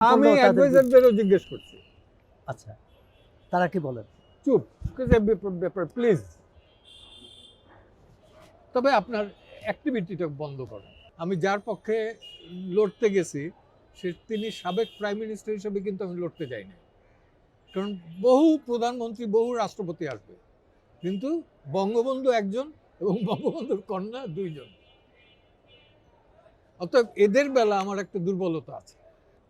আমি অ্যাডভাইজারদেরও জিজ্ঞেস করছি। আচ্ছা তারা কি বলেন? চুপ ব্যাপার প্লিজ তবে আপনার অ্যাক্টিভিটিটা বন্ধ করেন। আমি যার পক্ষে লড়তে গেছি সে তিনি সাবেক প্রাইম মিনিস্টার হিসেবে কিন্তু আমি লড়তে যাইনি কারণ বহু প্রধানমন্ত্রী বহু রাষ্ট্রপতি আসবে। কিন্তু বঙ্গবন্ধু একজন এবং বঙ্গবন্ধুর কন্যা দুইজন। অতএব এদের বেলা আমার একটা দুর্বলতা আছে।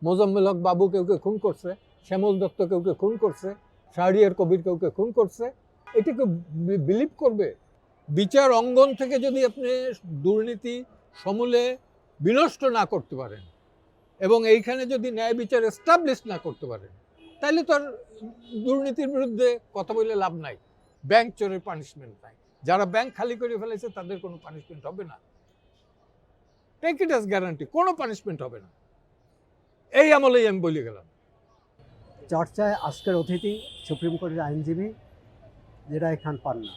মোজাম্মেল হক বাবু কেউকে খুন করছে, শ্যামল দত্ত কেউকে খুন করছে, শাহরিয়ার কবির কাউকে খুন করছে এটাকে বিলিভ করবে? বিচার অঙ্গন থেকে যদি আপনি দুর্নীতি, সমূলে বিনষ্ট না করতে পারেন এবং এইখানে যদি ন্যায় বিচার এস্টাবলিশ না করতে পারেন তাহলে তো আর দুর্নীতির বিরুদ্ধে কথা বলে লাভ নাই। ব্যাংক চোরের পানিশমেন্ট নাই। যারা ব্যাংক খালি করে ফেলেছে, তাদের কোনো পানিশমেন্ট হবে না। টেক ইট অ্যাজ গ্যারান্টি কোনো পানিশমেন্ট হবে না। এই আমলেই আমি বলে গেলাম। চর্চায় আজকের অতিথি সুপ্রিম কোর্টের আইনজীবী জেরাই খান পান্না।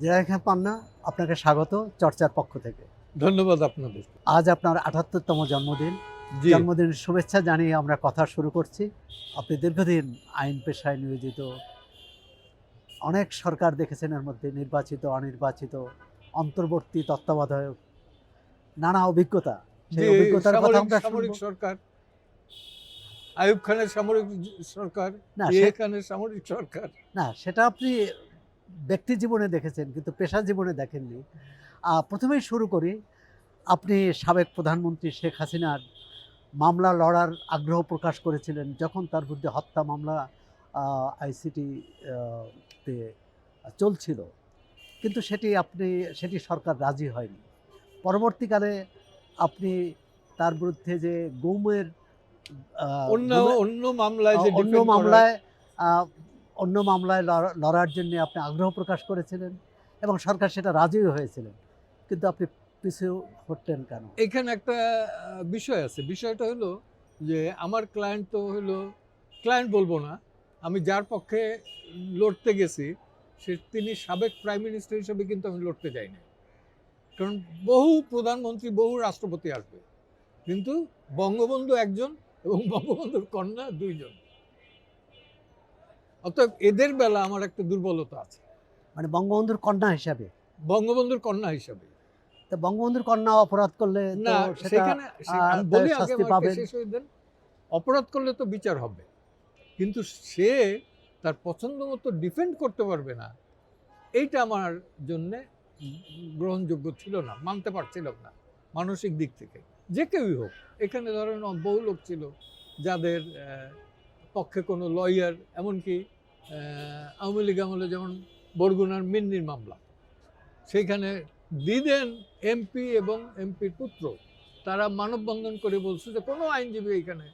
জেরাই খান পান্না আপনাকে স্বাগত চর্চার পক্ষ থেকে। ধন্যবাদ আপনাদের। আজ আপনার আটাত্তরতম জন্মদিন। জন্মদিনের শুভেচ্ছা জানিয়ে আমরা কথা শুরু করছি। আপনি দীর্ঘদিন আইন পেশায় নিয়োজিত। অনেক সরকার দেখেছেন এর মধ্যে নির্বাচিত অনির্বাচিত অন্তর্বর্তী তত্ত্বাবধায়ক নানা অভিজ্ঞতা। সামরিক। সরকার। আয়ুব খানের সামরিক সরকার না খানের সামরিক সরকার। না সেটা আপনি ব্যক্তি জীবনে দেখেছেন কিন্তু পেশা জীবনে দেখেননি। প্রথমেই শুরু করি আপনি সাবেক প্রধানমন্ত্রী শেখ হাসিনার মামলা লড়ার আগ্রহ প্রকাশ করেছিলেন যখন তার বিরুদ্ধে হত্যা মামলা আইসিটি তে চলছিল। কিন্তু সেটি আপনি সেটি সরকার রাজি হয়নি। পরবর্তীকালে আপনি তার বিরুদ্ধে যে গৌমের অন্য অন্য মামলায় যে অন্য মামলায় অন্য মামলায় লড়া- লড়ার জন্য আপনি আগ্রহ প্রকাশ করেছিলেন এবং সরকার সেটা রাজিও হয়েছিলেন। কিন্তু আপনি পিছু হটলেন কেন? এখানে একটা বিষয় আছে। বিষয়টা হলো যে আমার ক্লায়েন্ট তো হলো ক্লায়েন্ট বলব না আমি যার পক্ষে লড়তে গেছি সে তিনি সাবেক প্রাইম মিনিস্টার হিসেবে কিন্তু আমি লড়তে যাই না কারণ বহু প্রধানমন্ত্রী বহু রাষ্ট্রপতি আসবে। কিন্তু বঙ্গবন্ধু একজন এবং বঙ্গবন্ধুর কন্যা দুইজন। অতএব এদের বেলা আমার একটা দুর্বলতা আছে। মানে বঙ্গবন্ধুর কন্যা হিসাবে? বঙ্গবন্ধুর কন্যা হিসাবে। তো বঙ্গবন্ধুর কন্যা অপরাধ করলে না সেখানে বলি আগে শেষ হয়ে দেন। অপরাধ করলে তো বিচার হবে। কিন্তু সে তার পছন্দ মতো ডিফেন্ড করতে পারবে না। এইটা আমার জন্য গ্রহণযোগ্য ছিল না, মানতে পারছিলাম না মানসিক দিক থেকে। যে কেউই হোক, এখানে ধরেন বহু লোক ছিল যাদের পক্ষে কোনো লয়ার এমনকি আওয়ামী লীগ আমলে যেমন বরগুনার মিন্নির মামলা সেইখানে দিদেন এমপি এবং এমপির পুত্র, তারা মানববন্ধন করে বলছে যে কোনো আইনজীবী এখানে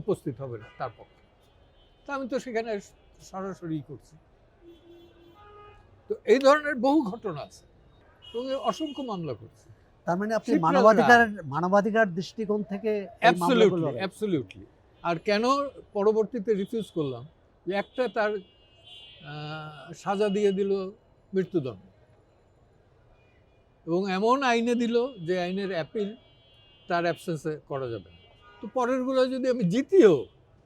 উপস্থিত হবে না তার পক্ষে। তা আমি তো সেখানে সরাসরি করছি। তো এই ধরনের বহু ঘটনা আছে। অসংখ্য মামলা করছি। তার মানে আপনি মানবাধিকার মানবাধিকার দৃষ্টিকোণ থেকে অ্যাবসলিউটলি অ্যাবসলিউটলি আর কেন পরবর্তীতে রিফিউজ করলাম? যে একটা তার সাজা দিয়ে দিল মৃত্যুদণ্ড। এবং এমন আইনে দিল যে আইনের অ্যাপিল তার অ্যাবসেন্সে করা যাবে না। তো পরেরগুলো যদি আমি জিতিও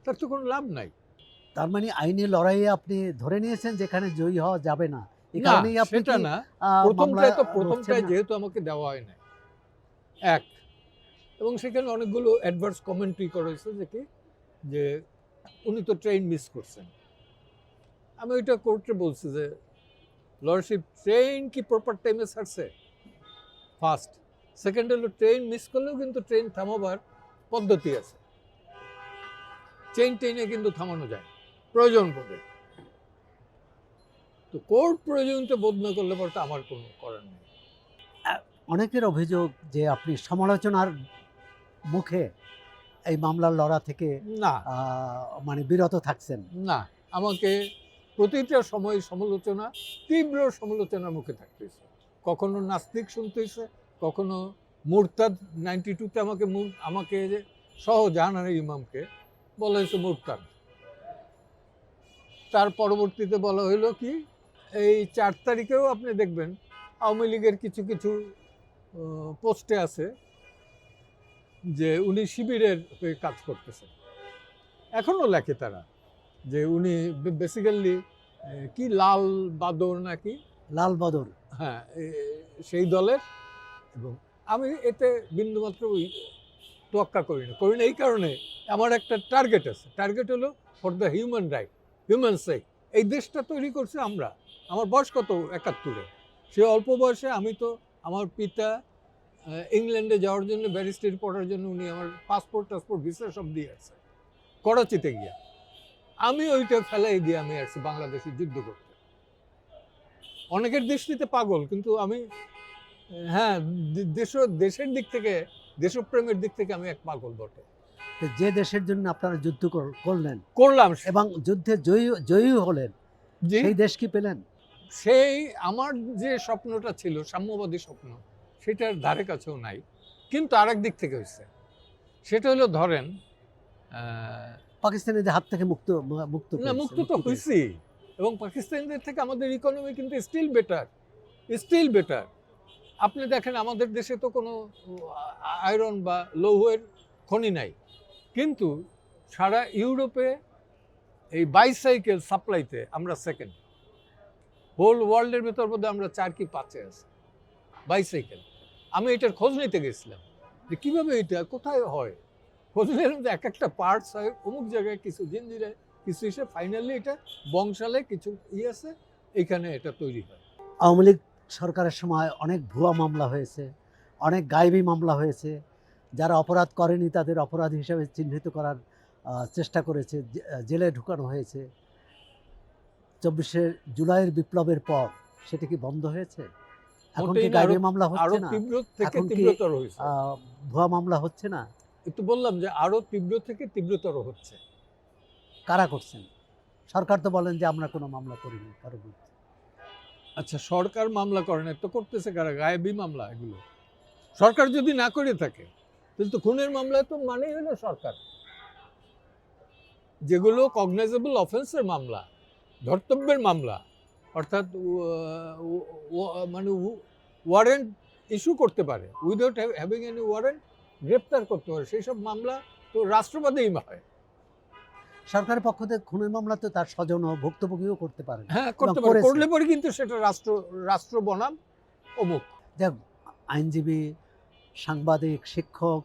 তার তো কোনো লাভ নাই। তার মানে আইনি লড়াইয়ে আপনি ধরে নিয়েছেন যেখানে জয়ী হওয়া যাবে না। এই কারণেই আপনি সেটা না। প্রথমটায় তো প্রথমটায় যেহেতু আমাকে দেওয়া হয় না এক। এবং সেখানে অনেকগুলো অ্যাডভার্স কমেন্ট্রি করা হয়েছে যে কি যে উনি তো ট্রেন মিস করছেন। আমি ওইটা কোর্টে বলছি যে লর্ডশিপ ট্রেন কি প্রপার টাইমে ছাড়ছে? ফার্স্ট সেকেন্ড হলো ট্রেন মিস করলেও কিন্তু ট্রেন থামাবার পদ্ধতি আছে। চেইন টেনে কিন্তু থামানো যায় প্রয়োজন পড়ে তো কোর্ট প্রয়োজনীয়তা বোধ না করলে পরে আমার কোনো করার নেই। অনেকের অভিযোগ যে আপনি সমালোচনার মুখে এই মামলার লড়া থেকে না। মানে বিরত থাকছেন। না আমাকে প্রতিটা সময় সমালোচনা তীব্র সমালোচনার মুখে থাকতে হয়েছে। কখনো নাস্তিক শুনতে হয়েছে কখনো মুরতাদ নাইনটি টুতে আমাকে আমাকে যে সহ জাহানানের ইমামকে বলা হয়েছে মুরতাদ। তার পরবর্তীতে বলা হইল কি এই চার তারিখেও আপনি দেখবেন আওয়ামী লীগের কিছু কিছু পোস্টে আছে যে উনি শিবিরের হয়ে কাজ করতেছেন এখনও লেখে তারা যে উনি বেসিক্যালি কি লাল বাদর নাকি? লাল বদর। হ্যাঁ সেই দলের। এবং আমি এতে বিন্দুমাত্র ওই তোয়াক্কা করি না। করি না এই কারণে আমার একটা টার্গেট আছে। টার্গেট হলো for the human right human sake এই দেশটা তৈরি করছে আমরা। আমার বয়স কত? একাত্তরে। সে অল্প বয়সে আমি তো আমার পিতা ইংল্যান্ডে যাওয়ার জন্য ব্যারিস্টারি পড়ার জন্য উনি আমার পাসপোর্ট টাসপোর্ট ভিসা সব দিয়ে আসছে। করাচিতে গিয়া। আমি ওইটা ফেলাই দিয়ে আমি আসছি বাংলাদেশে যুদ্ধ করতে। অনেকের দৃষ্টিতে পাগল কিন্তু আমি হ্যাঁ দেশ দেশের দিক থেকে দেশপ্রেমের দিক থেকে আমি এক পাগল বটে। যে দেশের জন্য আপনারা যুদ্ধ কর- করলেন করলাম। এবং যুদ্ধে জয়ী জয়ী হলেন যে সেই দেশ কি পেলেন? সেই আমার যে স্বপ্নটা ছিল সাম্যবাদী স্বপ্ন সেটার ধারে কাছেও নাই। কিন্তু আরেক দিক থেকে হয়েছে সেটা হলো ধরেন পাকিস্তানিদের হাত থেকে মুক্ত মুক্ত না মুক্ত তো হয়েছি এবং পাকিস্তানিদের থেকে আমাদের ইকোনমি কিন্তু স্টিল বেটার স্টিল বেটার আপনি দেখেন আমাদের দেশে তো কোনো আয়রন বা লৌহের খনি নাই। কিন্তু সারা ইউরোপে এই বাইসাইকেল সাপ্লাইতে আমরা সেকেন্ড হোল ওয়ার্ল্ডের ভেতর মধ্যে আমরা চার কি পাঁচে আছি। বাইসাইকেল আমি এটার খোঁজ নিতে গেছিলাম যে কীভাবে এটা, কোথায় হয়? খোঁজ নিলাম যে এক একটা পার্টস হয়, অমুক জায়গায় কিছু জিঞ্জিরে কিছু এসে ফাইনালি এটা বংশালে কিছু ইয়ে আছে, এখানে এটা তৈরি হয়। আওয়ামী লীগ সরকারের সময় অনেক ভুয়া মামলা হয়েছে, অনেক গায়েবী মামলা হয়েছে। যারা অপরাধ করেনি তাদের অপরাধ হিসেবে চিহ্নিত করার চেষ্টা করেছে জেলে ঢুকানো হয়েছে। চব্বিশে জুলাইয়ের বিপ্লবের পর সেটা কি বন্ধ হয়েছে? এখন কি মামলা হচ্ছে না? তীব্র থেকে তীব্রতর হয়েছে। ভুয়া মামলা হচ্ছে না? একটু বললাম যে আরও তীব্র থেকে তীব্রতর হচ্ছে। কারা করছেন? সরকার তো বলেন যে আমরা কোনো মামলা করিনি কারও বিরুদ্ধে। আচ্ছা সরকার মামলা করে না তো করতেছে কারা? গায়েবী মামলা এগুলো। সরকার যদি না করে থাকে তাহলে তো খুনের মামলা তো মানেই হলো সরকার। যেগুলো কগনাইজেবল অফেন্সের মামলা। ধর্তব্যের মামলা অর্থাৎ মানে ওয়ারেন্ট ইস্যু করতে পারে উইদাউট হ্যাভিং এনি ওয়ারেন্ট গ্রেপ্তার করতে পারে সেই সব মামলা তো রাষ্ট্রপতিই হয়। সরকারের পক্ষ থেকে খুনের মামলা তো তার স্বজন ও ভুক্তভোগীও করতে পারেন। হ্যাঁ করতে পারে করলে পরে কিন্তু সেটা রাষ্ট্র রাষ্ট্র বনাম অমুক। দেখ আইনজীবী সাংবাদিক শিক্ষক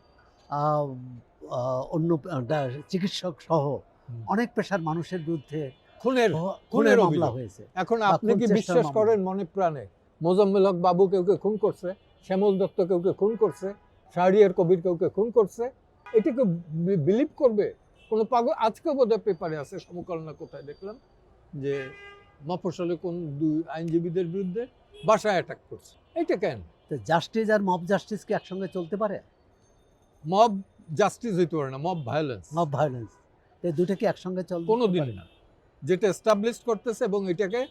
অন্য চিকিৎসক সহ অনেক পেশার মানুষের বিরুদ্ধে খুনের খুনের মামলা হয়েছে। এখন আপনি কি বিশ্বাস করেন মনে প্রাণে? মোজাম্মেল হক বাবু কেউকে খুন করছে? শ্যামল দত্ত কেউকে খুন করছে? শাহরিয়ার কবির কেউকে খুন করছে? এটাকে বিলিভ করবে? কোনো পাগল? আজকে বোধহয় পেপারে আছে সমকালনা কোথায় দেখলাম? যে মফসলে কোন দুই আইনজীবীদের বিরুদ্ধে বাসায় অ্যাটাক করছে। এটা কেন? তো জাস্টিস আর মব জাস্টিস কি একসঙ্গে চলতে পারে? মব জাস্টিস হইতে পারে না মব ভায়োলেন্স মব ভায়োলেন্স এই দুটো কি একসঙ্গে চলতে কোনো দিন পারে? না। যেটা এস্টাবলিশ করতেছে এবং এটাকে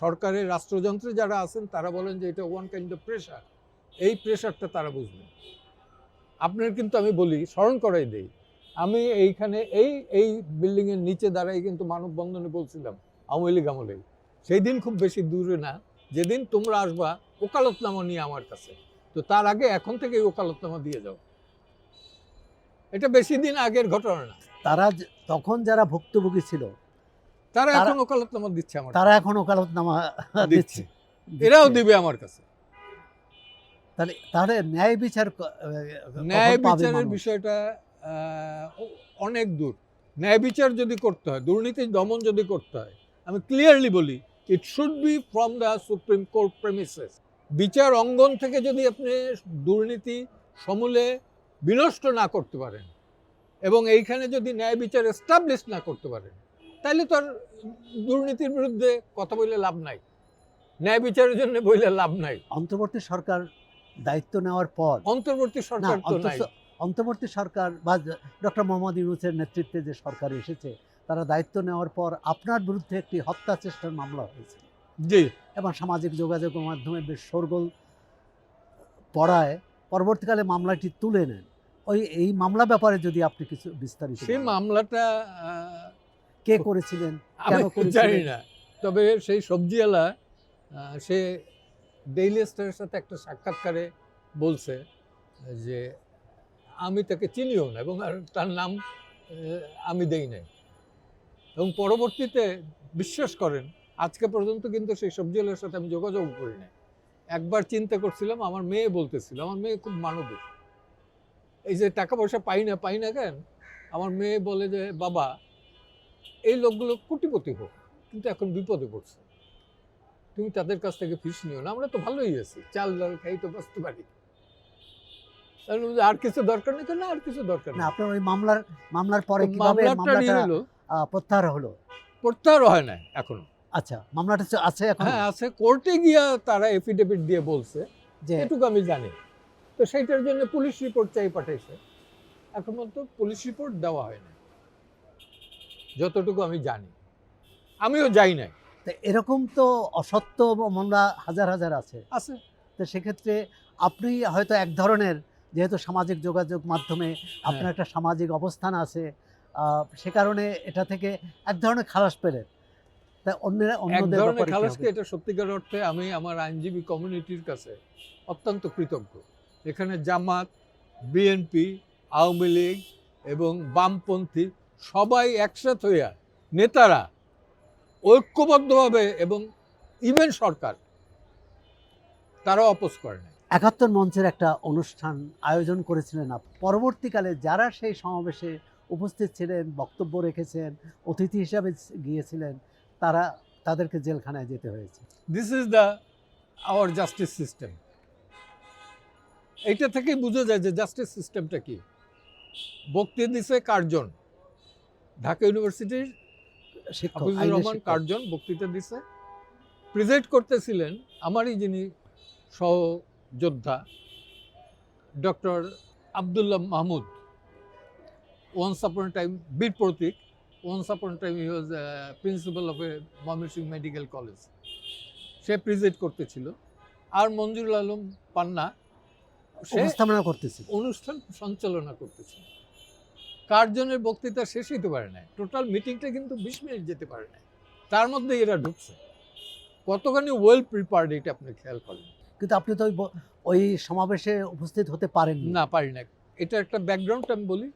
সরকারের রাষ্ট্রযন্ত্রে যারা আছেন, তারা বলেন যে এটা ওয়ান কাইন্ড অফ প্রেশার এই প্রেশারটা তারা বুঝবেন আপনার কিন্তু আমি বলি, স্মরণ করাই দেই, আমি এইখানে এই এই বিল্ডিংয়ের নিচে দাঁড়াই কিন্তু মানববন্ধনে বলছিলাম, আওয়ামী লীগ আমলে। সেই দিন খুব বেশি দূরে না, যেদিন তোমরা আসবা ওকালতনামা নিয়ে আমার কাছে। তো তার আগে এখন থেকে ওকালতনামা দিয়ে যাও। এটা বেশি দিন আগের ঘটনা না। তারা তখন যারা ভুক্তভোগী ছিল তারা এখন ওকালতনামা দিচ্ছে আমার তারা এখন ওকালতনামা দিচ্ছে। এরাও দিবে আমার কাছে। তাহলে তাহলে ন্যায় বিচার ন্যায় বিচারের বিষয়টা অনেক দূর। ন্যায় বিচার যদি করতে হয় দুর্নীতি দমন যদি করতে হয় আমি ক্লিয়ারলি বলি it should be from the Supreme Court premises বিচার অঙ্গন থেকে যদি আপনি দুর্নীতি সমূলে বিনষ্ট না করতে পারেন এবং এইখানে যদি ন্যায় বিচার এস্টাবলিশ না করতে পারেন তাহলে তো আর দুর্নীতির বিরুদ্ধে কথা বলে লাভ নাই। ন্যায় বিচারের জন্য বইলে লাভ নাই। অন্তর্বর্তী সরকার দায়িত্ব নেওয়ার পর অন্তর্বর্তী সরকার তো নাই। অন্তর্বর্তী সরকার বা ডক্টর মোহাম্মদ ইউনুসের নেতৃত্বে যে সরকার এসেছে তারা দায়িত্ব নেওয়ার পর আপনার বিরুদ্ধে একটি হত্যা চেষ্টার মামলা হয়েছে। জি। এবং সামাজিক যোগাযোগের মাধ্যমে বেশ শোরগোল পড়ায় পরবর্তীকালে মামলাটি তুলে নেন। ওই এই মামলা ব্যাপারে যদি আপনি কিছু বিস্তারিত সেই মামলাটা কে করেছিলেন? কেন জানি না। তবে সেই সবজিওয়ালা সে ডেইলি স্টারের সাথে একটা সাক্ষাৎকারে বলছে যে আমি তাকে চিনিও না এবং আর তার নাম আমি দেই নাই। এবং পরবর্তীতে বিশ্বাস করেন আজকে পর্যন্ত কিন্তু সেই সবজিওয়ালার সাথে আমি যোগাযোগ করি না একবার চিন্তা করছিলাম আমার মেয়ে বলতেছিল আমার মেয়ে খুব মানবিক। এই যে টাকা পয়সা পাই না পাই না কেন? আমার মেয়ে বলে যে বাবা এই লোকগুলো কোটিপতি হোক কিন্তু এখন বিপদে পড়ছে। তুমি তাদের কাছ থেকে ফিস নিও না আমরা তো ভালোই আছি চাল ডাল খাই তো বাঁচতে পারি। আর কিছু দরকার নেই তো না আর কিছু দরকার না নেই? আপনার ওই মামলার মামলার পরে কীভাবে মামলাটা হলো প্রত্যাহার হলো? প্রত্যাহার হয় না এখনও। আচ্ছা মামলাটা আছে এখন? হ্যাঁ আছে। কোর্টে গিয়া তারা এফিডেভিট দিয়ে বলছে যে এটুকু আমি জানি। তো সেইটার জন্য পুলিশ রিপোর্ট চাই পাঠাইছে। এখন পর্যন্ত পুলিশ রিপোর্ট দেওয়া হয় না যতটুকু আমি জানি। আমিও যাই নাই। তো এরকম তো অসত্য মামলা হাজার হাজার আছে। আছে। তো সেক্ষেত্রে আপনি হয়তো এক ধরনের যেহেতু সামাজিক যোগাযোগ মাধ্যমে হ্যাঁ। আপনার একটা সামাজিক অবস্থান আছে সে কারণে এটা থেকে এক ধরনের খালাস পেলেন। তা অন্যরা অন্যদের ধরনের খালাসকে এটা সত্যিকার অর্থে আমি আমার আইনজীবী কমিউনিটির কাছে অত্যন্ত কৃতজ্ঞ। এখানে জামাত বিএনপি আওয়ামী লীগ এবং বামপন্থী সবাই একসাথে হইয়া নেতারা ঐক্যবদ্ধভাবে এবং ইভেন সরকার তারা অপোজ করে না একাত্তর মঞ্চের একটা অনুষ্ঠান আয়োজন করেছিলেন আপনি পরবর্তীকালে যারা সেই সমাবেশে উপস্থিত ছিলেন বক্তব্য রেখেছেন অতিথি হিসাবে গিয়েছিলেন তারা তাদেরকে জেলখানায় যেতে হয়েছে। This is the our justice system এইটা থেকেই বোঝা যায় যে জাস্টিস সিস্টেমটা কি? বক্তৃতা দিছে কার্জন ঢাকা ইউনিভার্সিটির হাফিজুর রহমান কার্জন বক্তৃতা দিছে। প্রেজেন্ট করতেছিলেন আমারই যিনি সহযোদ্ধা doctor Abdullah Mahmud. Once upon time Bir Protik. Once upon time he was principal of a Mymensingh medical college say present করতেছিল। আর মঞ্জুরুল আলম পান্না সে উপস্থাপনা করতেছি অনুষ্ঠান সঞ্চালনা করতেছিল। কার্জনের বক্তৃতা শেষ হইতে পারে না টোটাল মিটিংটা কিন্তু বিশ মিনিট যেতে পারে না তার মধ্যে এরা ঢুকছে। কতখানি ওয়েল প্রিপার্ড এটা আপনি খেয়াল করেন? কিন্তু আপনি তো ওই ওই সমাবেশে উপস্থিত হতে পারেন না পারি না এটা একটা ব্যাকগ্রাউন্ড আমি বলি।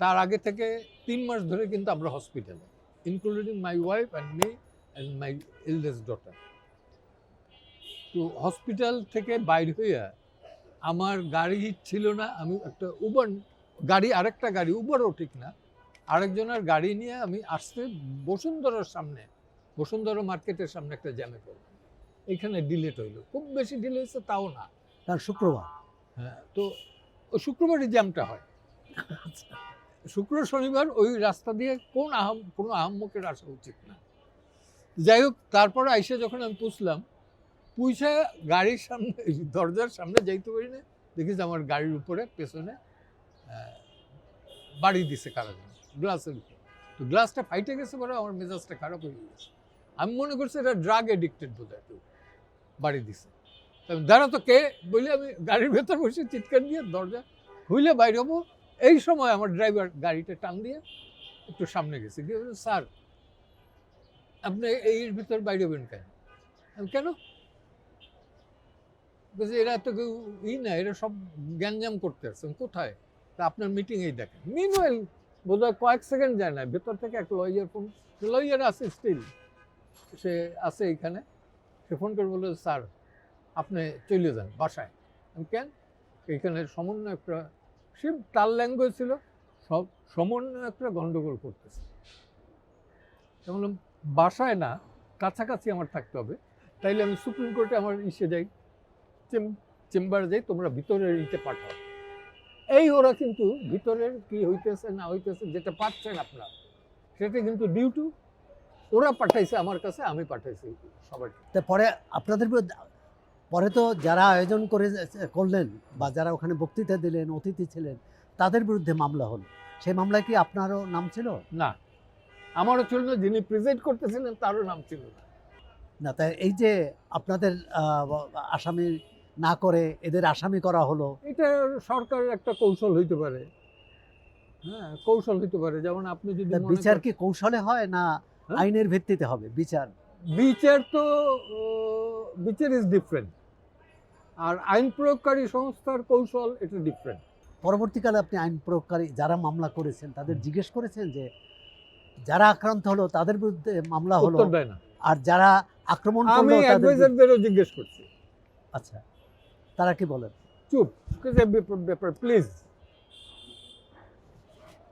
তার আগে থেকে তিন মাস ধরে কিন্তু আমরা হসপিটালে including my wife and me and my eldest daughter তো হসপিটাল থেকে বাইর হইয়া আমার গাড়ি ছিল না আমি একটা উবার গাড়ি আরেকটা গাড়ি উবারও ঠিক না। আরেকজনের গাড়ি নিয়ে আমি আসতে বসুন্ধরার সামনে বসুন্ধরা মার্কেটের সামনে একটা জ্যামে পড়লাম। এখানে ডিলেট হইল। খুব বেশি ডিলে হয়েছে তাও না। কারণ শুক্রবার। হ্যাঁ তো শুক্রবারই জ্যামটা হয়। শুক্র শনিবার ওই রাস্তা দিয়ে কোন আহম কোনো আহম্মকের আসা উচিত না। যাই হোক তারপরে আইসে যখন আমি পুষলাম পুইসা গাড়ির সামনে দরজার সামনে যাইতে পারি না দেখিস আমার গাড়ির উপরে পেছনে বাড়ি দিছে কারা যেন গ্লাসের উপরে। তো গ্লাসটা ফাইটে গেছে পরে আমার মেজাজটা খারাপ হয়ে গেছে। আমি মনে করছি এটা ড্রাগ এডিক্টেড বোধ হয় বাড়ি দিছে। দাঁড়া তো, কে? বলে আমি, গাড়ির ভেতর বসে চিৎকার দিয়ে দরজা খুলে বাইরে হব। এই সময় আমার ড্রাইভার গাড়িটা টান দিয়ে একটু সামনে গেছে। গিয়ে স্যার, আপনি এর ভিতর বাইরে হবেন কেন? কেন? এরা তো কেউ ই না, এরা সব গ্যাঞ্জাম করতে আসছেন কোথায়? তা আপনার মিটিংয়েই দেখেন। মিনওয়েল বোধ হয় কয়েক সেকেন্ড যায় না, ভেতর থেকে এক লয়ার ফোন লয়ার আছে স্টিল সে আছে এখানে। সে ফোন করে বলল, স্যার, আপনি চলে যান বাসায়। আমি, কেন? এখানে সমন্বয় একটা সে তার ল্যাঙ্গুয়েজ ছিল, সব সমন্বয় একটা গন্ডগোল করতেছে। বললাম, বাসায় না, কাছাকাছি আমার থাকতে হবে। তাইলে আমি সুপ্রিম কোর্টে আমার ইসে যাই, চেম- চেম্বারে যাই, তোমরা ভিতরের ইতে পাঠাও। এই ওরা কিন্তু ভিতরের কি হইতেছে না হইতেছে যেটা পাচ্ছেন আপনার সেটা কিন্তু ডিউটি ওরা পাঠাইছে আমার কাছে আমি পাঠাইছি সবার তা পরে আপনাদের পরে তো যারা আয়োজন করে করলেন বা যারা ওখানে বক্তৃতা দিলেন অতিথি ছিলেন তাদের বিরুদ্ধে মামলা হলো। সেই মামলায় কি আপনারও নাম ছিল? না। আমারও ছিল না যিনি প্রেজেন্ট করতেছিলেন তারও নাম ছিল না। না তাই এই যে আপনাদের আসামি না করে এদের আসামি করা হলো। এটা সরকারের একটা কৌশল হইতে পারে। হ্যাঁ কৌশল হইতে পারে। যেমন আপনি যদি বিচার কি কৌশলে হয় না হ্যাঁ? আইনের ভিত্তিতে হবে বিচার? বিচার তো বিচার ইজ ডিফারেন্ট আর আইন প্রয়োগকারী সংস্থার কৌশল এটা ডিফারেন্ট পরবর্তীকালে আপনি আইন প্রয়োগকারী যারা মামলা করেছেন তাদের জিজ্ঞেস করেছেন যে যারা আক্রান্ত হলো তাদের বিরুদ্ধে মামলা হলো আর যারা আক্রমণ করল তাদের জিজ্ঞেস করছি। আচ্ছা। তারা কি বলেন? চুপ প্লিজ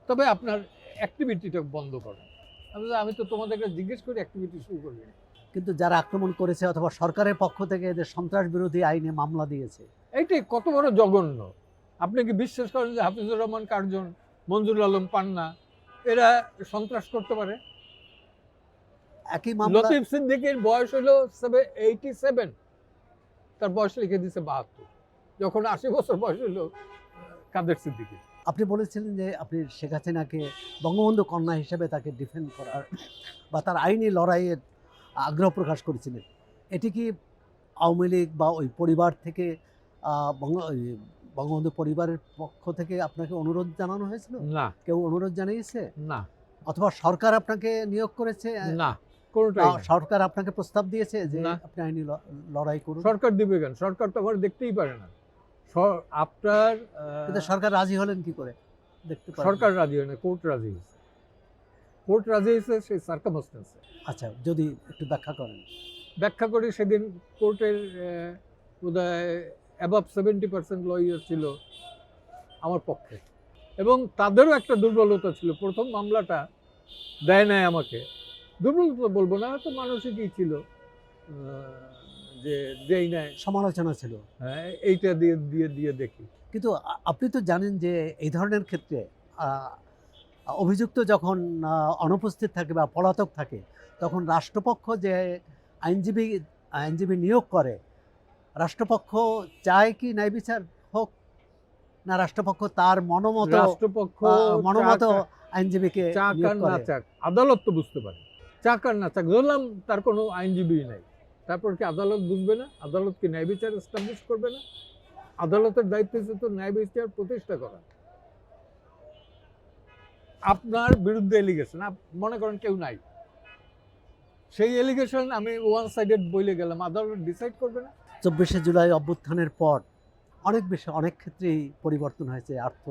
তবে আপনার অ্যাক্টিভিটিটা বন্ধ করেন। আমি আমি তো তোমাদেরকে জিজ্ঞেস করি অ্যাক্টিভিটি শুরু করবি না। কিন্তু যারা আক্রমণ করেছে অথবা সরকারের পক্ষ থেকে এদের সন্ত্রাস বিরোধী আইনে মামলা দিয়েছে। এইটাই কত বড় জঘন্য। আপনি কি বিশ্বাস করেন যে হাফিজুর রহমান কার্জন মঞ্জুর আলম পান্না এরা সন্ত্রাস করতে পারে? একই মামলা লতিফ সিদ্দিকের বয়স হলো সেভেন এইটি সেভেন তার বয়স লিখে দিছে বাহাত্তর। যখন আশি বছর বয়স হলো কাদের সিদ্দিকের? আপনি বলেছিলেন যে আপনি শেখ হাসিনাকে বঙ্গবন্ধু কন্যা হিসেবে তাকে ডিফেন্ড করার বা তার আইনি লড়াইয়ের আগ্রহ প্রকাশ করেছিলেন। এটি কি আওয়ামী লীগ বা ওই পরিবার থেকে বঙ্গবন্ধু পরিবারের পক্ষ থেকে আপনাকে অনুরোধ জানানো হয়েছিল? না। কেউ অনুরোধ জানিয়েছে? না। অথবা সরকার আপনাকে নিয়োগ করেছে? না। কোনোটাই সরকার আপনাকে প্রস্তাব দিয়েছে যে আপনি আইনি লড়াই করুন। সরকার দিবে কেন? সরকার তো আবার দেখতেই পারে না। আপনার সরকার রাজি হলেন কি করে? দেখতে সরকার রাজি হয় না কোর্ট রাজি হয়েছে। কোর্ট রাজি হয়েছে সেই সার্কামস্টেন্সে আচ্ছা যদি একটু ব্যাখ্যা করেন। ব্যাখ্যা করি সেদিন কোর্টের বোধ হয় অ্যাবাভ সেভেন্টি পার্সেন্ট লয়ার ছিল আমার পক্ষে। এবং তাদেরও একটা দুর্বলতা ছিল। প্রথম মামলাটা দেয় নাই আমাকে। দুর্বলতা বলব না তো মানসিকই ছিল যে নেয় সমালোচনা ছিল। হ্যাঁ এইটা দিয়ে দিয়ে দিয়ে দেখি। কিন্তু আপনি তো জানেন যে এই ধরনের ক্ষেত্রে অভিযুক্ত যখন অনুপস্থিত থাকে বা পলাতক থাকে তখন রাষ্ট্রপক্ষ যে আইনজীবী আইনজীবী নিয়োগ করে রাষ্ট্রপক্ষ চায় কি ন্যায় বিচার হোক না রাষ্ট্রপক্ষ তার মনোমত রাষ্ট্রপক্ষ মনোমতো আইনজীবীকে চাক না চাক আদালত তো বুঝতে পারে। চাক আর না চাক ধরলাম তার কোনো আইনজীবী নাই। তারপর কি আদালত বুঝবে না? আদালত কি ন্যায় বিচার এস্টাবলিশ করবে না? আদালতের দায়িত্ব হচ্ছে তো ন্যায় বিচার প্রতিষ্ঠা করা। আপনার বিরুদ্ধে এলিগেশন মনে করেন কেউ নাই। সেই এলিগেশন আমি ওয়ান সাইডেড বইলে গেলাম, আদালত ডিসাইড করবে না। চব্বিশে জুলাই অভ্যুত্থানের পর অনেক বেশি, অনেক ক্ষেত্রেই পরিবর্তন হয়েছে আর্থ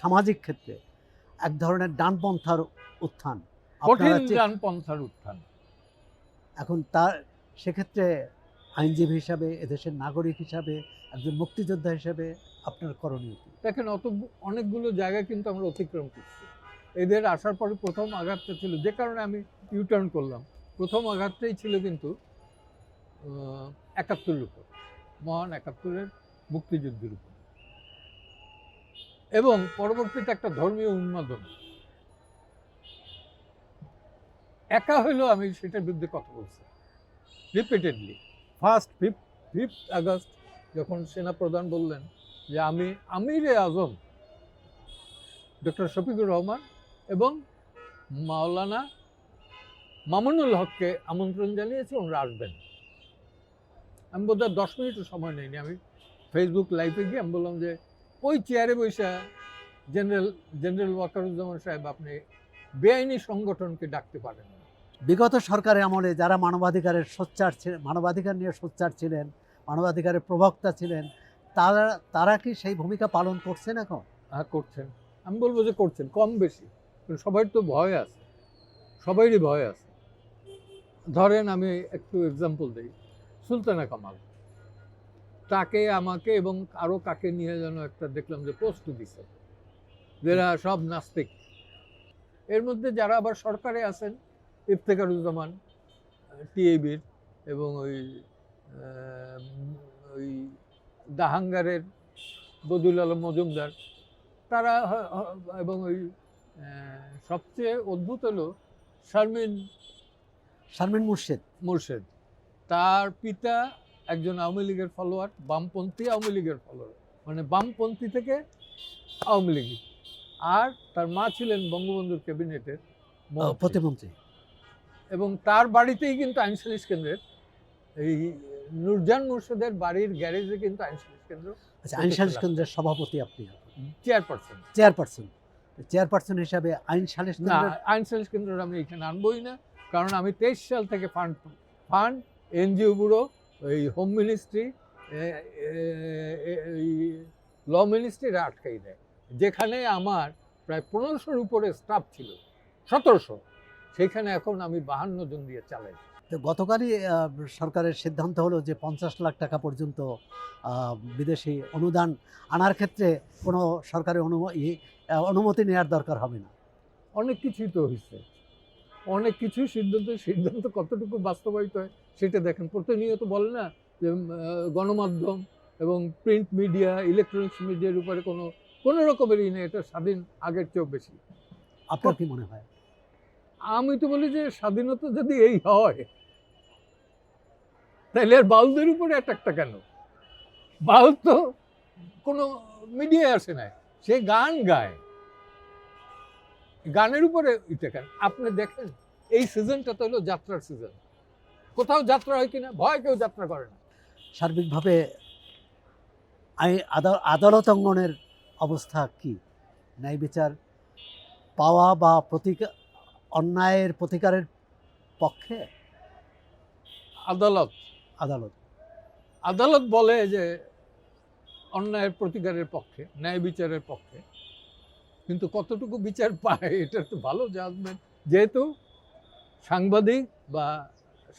সামাজিক ক্ষেত্রে। এক ধরনের ডানপন্থার উত্থান। কঠিন ডানপন্থার উত্থান। এখন তার সেক্ষেত্রে আইনজীবী হিসাবে এদেশের নাগরিক হিসাবে একজন মুক্তিযোদ্ধা হিসাবে আপনার করণীয় কি? দেখেন অত অনেকগুলো জায়গা কিন্তু আমরা অতিক্রম করছি। এদের আসার পরে প্রথম আঘাতটা ছিল যে কারণে আমি ইউটার্ন করলাম। প্রথম আঘাতটাই ছিল কিন্তু একাত্তরের উপর। মহান একাত্তরের মুক্তিযুদ্ধের উপর। এবং পরবর্তীতে একটা ধর্মীয় উন্মাদন। একা হইলেও আমি সেটার বিরুদ্ধে কথা বলছি। Repeatedly first fif fifth August যখন সেনাপ্রধান বললেন যে আমি আমিরে আজম, ডক্টর শফিকুর রহমান এবং মাওলানা মামুনুল হককে আমন্ত্রণ জানিয়েছি, ওনারা আসবেন। আমি বোধহয় দশ মিনিটও সময় নেইনি। আমি ফেসবুক লাইভে গিয়ে আমি বললাম যে ওই চেয়ারে বসে জেনারেল জেনারেল ওয়াকারুজ্জামান সাহেব, আপনি বেআইনি সংগঠনকে ডাকতে পারেন না। বিগত সরকারের আমলে যারা মানবাধিকারের সোচ্চার ছিলেন, মানবাধিকার নিয়ে সোচ্চার ছিলেন, মানবাধিকারের প্রবক্তা ছিলেন, তারা তারা কি সেই ভূমিকা পালন করছেন এখন? হ্যাঁ করছেন। আমি বলব যে করছেন, কম বেশি। সবার তো ভয় আছে। সবারই ভয় আছে। ধরেন আমি একটু এক্সাম্পল দিই। সুলতানা কামাল। তাকে, আমাকে এবং আরও কাকে নিয়ে যেন একটা দেখলাম যে পোস্ট দিছে। যারা সব নাস্তিক। এর মধ্যে যারা আবার সরকারে আছেন ইফতেখারুজ্জামান টিএবির এবং ওই ওই দাহাঙ্গারের বদুল আলম মজুমদার। তারা এবং ওই সবচেয়ে অদ্ভুত হলো শারমিন শারমিন মুর্শেদ। মুর্শেদ। তার পিতা একজন আওয়ামী লীগের ফলোয়ার বামপন্থী আওয়ামী লীগের ফলোয়ার মানে বামপন্থী থেকে আওয়ামী লীগ। আর তার মা ছিলেন বঙ্গবন্ধুর ক্যাবিনেটের মন্ত্রী। প্রতিমন্ত্রী। এবং তার বাড়িতেই কিন্তু আইনসালিশ কেন্দ্রের এই নুরজান মুর্শেদের বাড়ির গ্যারেজে কিন্তু আইন কেন্দ্র আচ্ছা আইন কেন্দ্রের সভাপতি আপনি চেয়ারপারসন। চেয়ারপারসন। চেয়ারপারসন হিসাবে আইন সালিশ না কেন্দ্রের আইন সালিশ কেন্দ্র আমি এখানে আনবই না কারণ আমি তেইশ সাল থেকে ফান্ড ফান্ড এনজিও ব্যুরো এই হোম মিনিস্ট্রি এই ল মিনিস্ট্রি আটকাই দেয়। যেখানে আমার প্রায় পনেরোশোর উপরে স্টাফ ছিল সতেরোশো। সেখানে এখন আমি বাহান্ন জন দিয়ে চালাই। তো গতকালই সরকারের সিদ্ধান্ত হলো যে পঞ্চাশ লাখ টাকা পর্যন্ত বিদেশি অনুদান আনার ক্ষেত্রে কোনো সরকারি অনুম- ই, আহ, অনুমতি নেওয়ার দরকার হবে না। অনেক কিছুই তো হয়েছে অনেক কিছুই সিদ্ধান্ত সিদ্ধান্ত কতটুকু বাস্তবায়িত হয় সেটা দেখেন। প্রতিনিয়ত বলে না যে গণমাধ্যম এবং প্রিন্ট মিডিয়া ইলেকট্রনিক্স মিডিয়ার উপরে কোনো কোনো রকমেরই নেই এটা স্বাধীন আগের চেয়েও বেশি। আপনার কি মনে হয়? আমি তো বলি যে স্বাধীনতা যদি এই হয়, তাহলে আর বাউলদের উপরে অ্যাটাকটা কেন? বাউল তো কোনো মিডিয়ায় আসে না সে গান গায়। গানের উপরে ইতে কেন? আপনি দেখেন, এই সিজনটা তো হলো যাত্রার সিজন কোথাও যাত্রা হয় কিনা, ভয় কেউ যাত্রা করে না। সার্বিকভাবে আই, আদা- আদালত অঙ্গনের অবস্থা কি? ন্যায় বিচার পাওয়া বা প্রতিকার অন্যায়ের প্রতিকারের পক্ষে? আদালত। আদালত। আদালত বলে যে অন্যায়ের প্রতিকারের পক্ষে ন্যায় বিচারের পক্ষে। কিন্তু কতটুকু বিচার পায় এটা তো ভালো জাজমেন্ট যেহেতু সাংবাদিক বা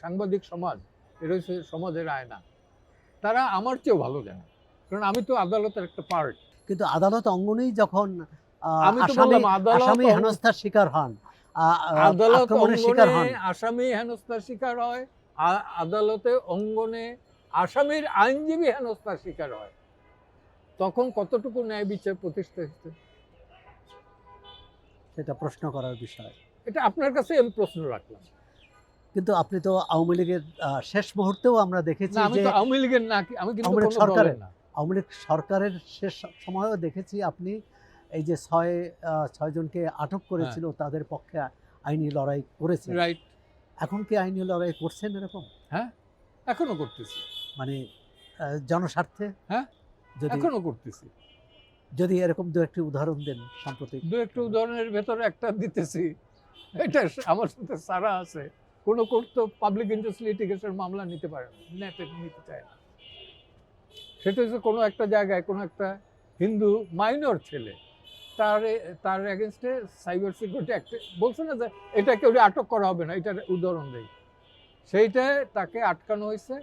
সাংবাদিক সমাজ এটা হচ্ছে সমাজের আয়না। তারা আমার চেয়েও ভালো জানে। কারণ আমি তো আদালতের একটা পার্ট কিন্তু আদালত অঙ্গনেই যখন আসামি আদালত হেনস্থার শিকার হন। আদালত শিকার হন। আসামি হেনস্থার শিকার হয় আদালতে অঙ্গনে আসামির আইনজীবী হেনস্থার শিকার হয়। তখন কতটুকু ন্যায় বিচার প্রতিষ্ঠা সেটা প্রশ্ন করার বিষয়। এটা আপনার কাছে আমি প্রশ্ন রাখলাম। কিন্তু আপনি তো আওয়ামী লীগের শেষ মুহূর্তেও আমরা দেখেছি আমি তো আওয়ামী লীগের না কি- আমি কিন্তু সরকারের। না। আওয়ামী লীগ সরকারের শেষ সময়ও দেখেছি আপনি এই যে ছয় ছয়জনকে আটক করেছিল তাদের পক্ষে আইনি লড়াই করেছে। রাইট এখন কি আইনি লড়াই করছেন এরকম? হ্যাঁ এখনও করতেছি। মানে জনস্বার্থে? হ্যাঁ, এখনও করতেছি। যদি এরকম দু একটি উদাহরণ দেন সাম্প্রতিক। দু একটি উদাহরণের ভেতরে একটা দিতেছি। এটা আমার সাথে সারা আছে। কোনো কোর্ট তো পাবলিক ইন্টারেস্ট লিটিগেশন মামলা নিতে পারে না নিতে চায় না। সেটা হচ্ছে কোনো একটা জায়গায় কোনো একটা হিন্দু মাইনর ছেলে তার তার এগেনস্টে সাইবার সিকিউরিটি অ্যাক্টে বলছে না যে এটা কেউ আটক করা হবে না এটার উদাহরণ সেইটায় তাকে আটকানো হয়েছে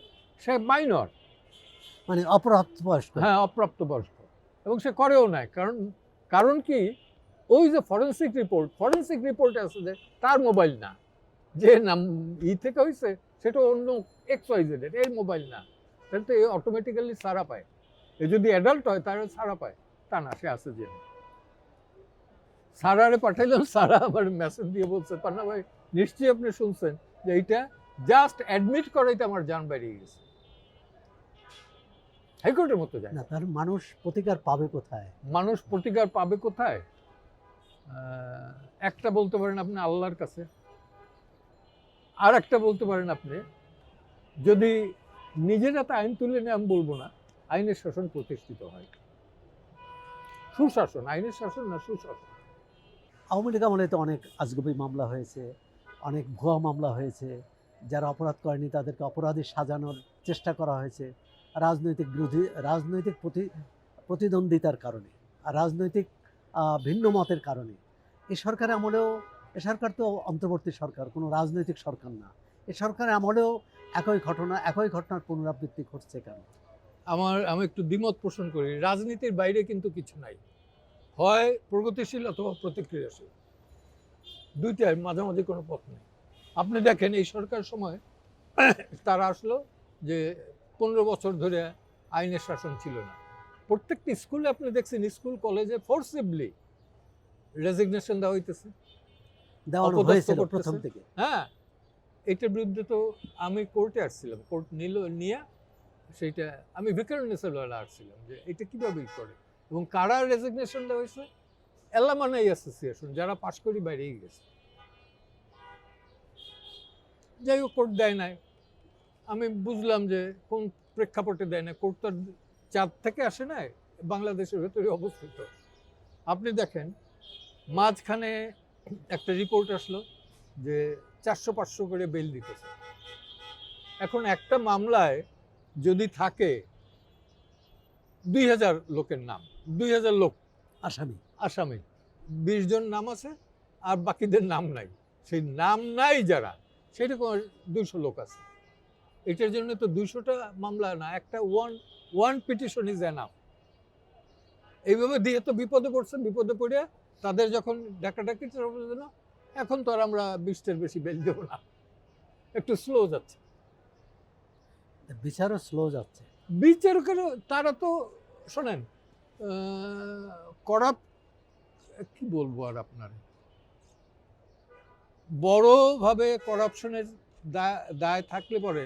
সে মাইনর মানে অপরাধ বয়স্ক হ্যাঁ অপ্রাপ্তবয়স্ক। এবং সে করেও নাই কারণ কারণ কি? ওই যে ফরেন্সিক রিপোর্ট ফরেন্সিক রিপোর্ট আছে যে তার মোবাইল না। যে নাম ই থেকে হয়েছে সেটা অন্য এক্স ওয়াই জেডের এর মোবাইল না। তাহলে তো এ অটোমেটিক্যালি সারা পায়। এ যদি অ্যাডাল্ট হয় তাহলে সারা পায়। তা না সে আছে যে সারারে পাঠাইলাম সারা আবার মেসেজ দিয়ে বলছে পান্না ভাই নিশ্চয়ই আপনি শুনছেন যে এইটা জাস্ট অ্যাডমিট করাইতে আমার জান বেরিয়ে গেছে। হাইকোর্টের মতো যায়। না তার মানুষ প্রতিকার পাবে কোথায়? মানুষ প্রতিকার পাবে কোথায়? একটা বলতে পারেন আপনি আল্লাহর কাছে। আর একটা বলতে পারেন আপনি যদি নিজের হাতে আইন তুলে নিয়ে আমি বলব না আইনের শাসন প্রতিষ্ঠিত হয়। সুশাসন আইনের শাসন না সুশাসন? আওয়ামী লীগ আমলে তো অনেক আজগুবি মামলা হয়েছে, অনেক ভুয়া মামলা হয়েছে। যারা অপরাধ করেনি, তাদেরকে অপরাধী সাজানোর চেষ্টা করা হয়েছে রাজনৈতিক বিরোধী, রাজনৈতিক প্রতি, প্রতিদ্বন্দ্বিতার কারণে আর রাজনৈতিক ভিন্ন মতের কারণে। এই সরকার আমলেও, এ সরকার তো অন্তর্বর্তী সরকার, কোনো রাজনৈতিক সরকার না। এ সরকার আমলেও একই ঘটনা, একই ঘটনার পুনরাবৃত্তি ঘটছে কেন? আমার, আমি একটু দ্বিমত পোষণ করি। রাজনীতির বাইরে কিন্তু কিছু নাই। হয় প্রগতিশীল অথবা প্রতিক্রিয়াশীল। দুইটাই মাঝামাঝি কোনো পথ নেই। আপনি দেখেন এই সরকার সময় তারা আসলো যে পনেরো বছর ধরে আইনের শাসন ছিল না। প্রত্যেকটি স্কুলে আপনি দেখছেন স্কুল কলেজে ফোর্সিবলি রেজিগনেশন দেওয়া হইতেছে। প্রথম থেকে। হ্যাঁ এটার বিরুদ্ধে তো আমি কোর্টে আসছিলাম। কোর্ট নিল নিয়ে সেইটা আমি ভিকারনেসের লড়া আসছিলাম যে এটা কীভাবে করে? এবং কারা রেজিগনেশন দেওয়া হয়েছে? এলামানাই অ্যাসোসিয়েশন যারা পাশ করি বাইরেই গেছে। যাই হোক কোর্ট দেয় নাই। আমি বুঝলাম যে কোন প্রেক্ষাপটে দেয় না কোর্ট তো চাঁদ থেকে আসে নাই, বাংলাদেশের ভেতরে অবস্থিত। আপনি দেখেন, মাঝখানে একটা রিপোর্ট আসলো যে চারশো পাঁচশো করে বেল দিতেছে। এখন একটা মামলায় যদি থাকে দুই হাজার লোকের নাম দুই হাজার লোক। আসামি। আসামি। বিশ জন নাম আছে আর বাকিদের নাম নাই। সেই নাম নাই যারা সেরকম দুশো লোক আছে। এটার জন্য তো দুশোটা মামলা না একটা one one petition is enough এইভাবে দিয়ে তো বিপদে পড়ছে বিপদে পড়ে তাদের যখন ডাকাডাকি জন্য এখন তো আর আমরা বিশটার বেশি বেল দেবো না। একটু স্লো যাচ্ছে। বিচারও স্লো যাচ্ছে। বিচারকের তারা তো শোনেন করাপ কি বলব আর আপনার? বড়ভাবে করাপশনের দায় থাকলে পরে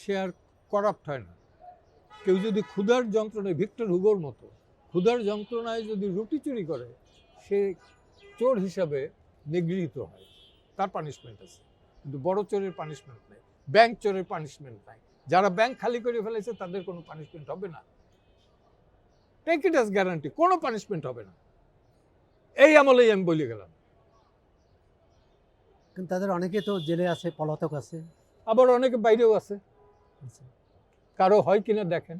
সে আর করাপ্ট হয় না। কেউ যদি ক্ষুধার যন্ত্রণায়, ভিক্টর হুগোর মতো, ক্ষুধার যন্ত্রণায় যদি রুটি চুরি করে, সে চোর হিসাবে নিগৃহীত হয়। তার পানিশমেন্ট আছে। কিন্তু বড় চোরের পানিশমেন্ট নেই ব্যাংক চোরের পানিশমেন্ট নাই। যারা ব্যাংক খালি করে ফেলেছে তাদের কোনো পানিশমেন্ট হবে না। টেক ইট অ্যাজ গ্যারান্টি কোনো পানিশমেন্ট হবে না। এই আমলেই আমি বলে গেলাম। কিন্তু তাদের অনেকে তো জেলে আছে পলাতক আছে। আবার অনেকে বাইরেও আছে। কারও হয় কিনা দেখেন।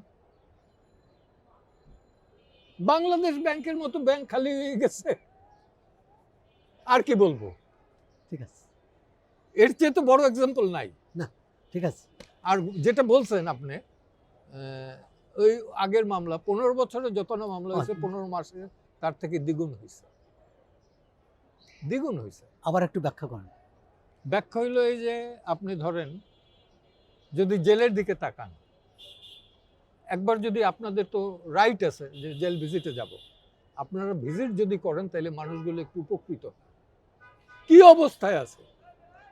বাংলাদেশ ব্যাংকের মতো ব্যাংক খালি হয়ে গেছে। আর কি বলব? ঠিক আছে। এর চেয়ে তো বড় এক্সাম্পল নাই। না ঠিক আছে। আর যেটা বলছেন আপনি ওই আগের মামলা পনেরো বছরে যত না মামলা হয়েছে আচ্ছা। পনেরো মাসে তার থেকে দ্বিগুণ হয়েছে। দ্বিগুণ হয়েছে। আবার একটু ব্যাখ্যা করেন। ব্যাখ্যা হইল এই যে আপনি ধরেন যদি জেলের দিকে তাকান একবার যদি আপনাদের তো রাইট আছে যে জেল ভিজিটে যাব আপনারা ভিজিট যদি করেন তাহলে মানুষগুলো একটু উপকৃত। কি অবস্থায় আছে?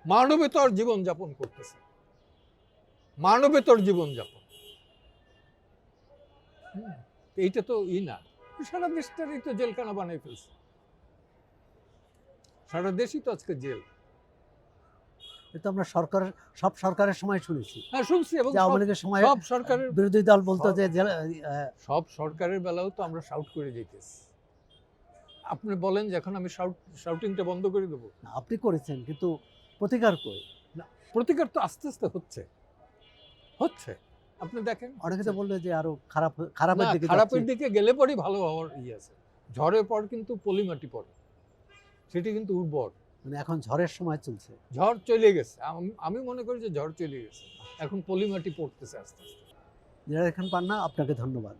মানবেতর জীবন যাপন করতেছে। মানবেতর জীবন যাপন এইটা তো ই না। সারা দেশটারই তো জেলখানা বানাই ফেলছে। সারা দেশই তো আজকে জেল। এটা আমরা সরকার সব সরকারের সময় শুনেছি। হ্যাঁ শুনছি এবং আওয়ামী লীগের সময় সব সরকারের বিরোধী দল বলতো যে সব সরকারের বেলাও তো আমরা শাউট করে যেতেছি আপনি বলেন যে এখন আমি শাউট শাউটিংটা বন্ধ করে দেবো। না, আপনি করেছেন কিন্তু প্রতিকার কই? প্রতিকার তো আস্তে আস্তে হচ্ছে। হচ্ছে। আপনি দেখেন অনেকে তো বলল যে আরও খারাপ খারাপের দিকে খারাপের দিকে গেলে পরই ভালো হওয়ার ইয়ে আছে। ঝড়ের পর কিন্তু পলিমাটি পড়ে। সেটি কিন্তু উর্বর। মানে এখন ঝড়ের সময় চলছে। ঝড় চলে গেছে। আমি মনে করি যে ঝড় চলে গেছে। এখন পলিমাটি পড়তেছে আস্তে আস্তে। যারা এখান পান না আপনাকে ধন্যবাদ।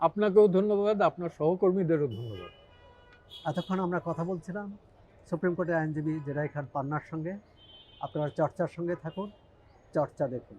আপনাকেও ধন্যবাদ আপনার সহকর্মীদেরও ধন্যবাদ। এতক্ষণ আমরা কথা বলছিলাম সুপ্রিম কোর্টের আইনজীবী জেরাই খান পান্নার সঙ্গে। আপনারা চর্চার সঙ্গে থাকুন চর্চা দেখুন।